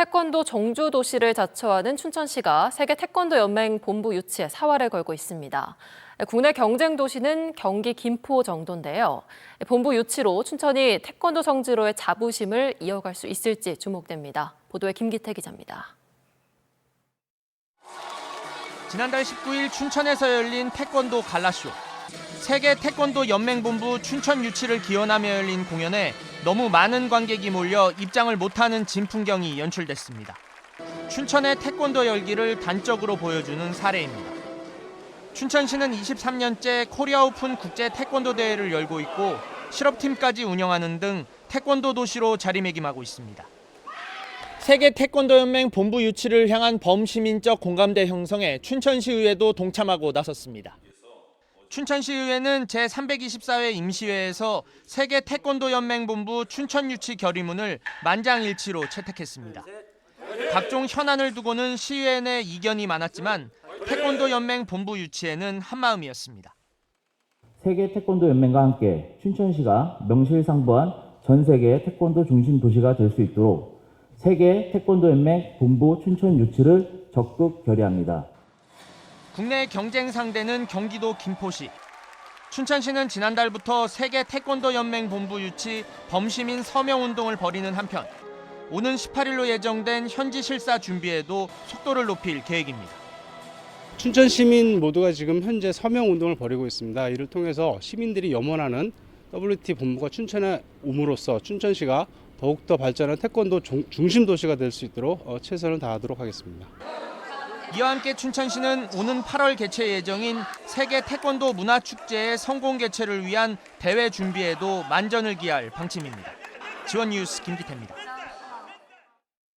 태권도 정주 도시를 자처하는 춘천시가 세계 태권도 연맹 본부 유치에 사활을 걸고 있습니다. 국내 경쟁 도시는 경기 김포 정도인데요. 본부 유치로 춘천이 태권도 성지로의 자부심을 이어갈 수 있을지 주목됩니다. 보도에 김기태 기자입니다. 지난달 19일 춘천에서 열린 태권도 갈라쇼. 세계 태권도 연맹본부 춘천 유치를 기원하며 열린 공연에 너무 많은 관객이 몰려 입장을 못하는 진풍경이 연출됐습니다. 춘천의 태권도 열기를 단적으로 보여주는 사례입니다. 춘천시는 23년째 코리아 오픈 국제 태권도 대회를 열고 있고 실업팀까지 운영하는 등 태권도 도시로 자리매김하고 있습니다. 세계 태권도 연맹 본부 유치를 향한 범시민적 공감대 형성에 춘천시의회도 동참하고 나섰습니다. 춘천시의회는 제324회 임시회에서 세계 태권도 연맹 본부 춘천 유치 결의문을 만장일치로 채택했습니다. 각종 현안을 두고는 시의회 내 이견이 많았지만 태권도 연맹 본부 유치에는 한마음이었습니다. 세계 태권도 연맹과 함께 춘천시가 명실상부한 전 세계 태권도 중심 도시가 될 수 있도록 세계 태권도 연맹 본부 춘천 유치를 적극 결의합니다. 국내 경쟁 상대는 경기도 김포시. 춘천시는 지난달부터 세계 태권도 연맹 본부 유치 범시민 서명 운동을 벌이는 한편 오는 18일로 예정된 현지 실사 준비에도 속도를 높일 계획입니다. 춘천 시민 모두가 지금 현재 서명 운동을 벌이고 있습니다. 이를 통해서 시민들이 염원하는 WT 본부가 춘천에 옴으로써 춘천시가 더욱더 발전한 태권도 중- 중심 도시가 될 수 있도록 어, 최선을 다하도록 하겠습니다. 이와 함께 춘천시는 오는 8월 개최 예정인 세계 태권도 문화축제의 성공 개최를 위한 대회 준비에도 만전을 기할 방침입니다. 지원 뉴스 김기태입니다.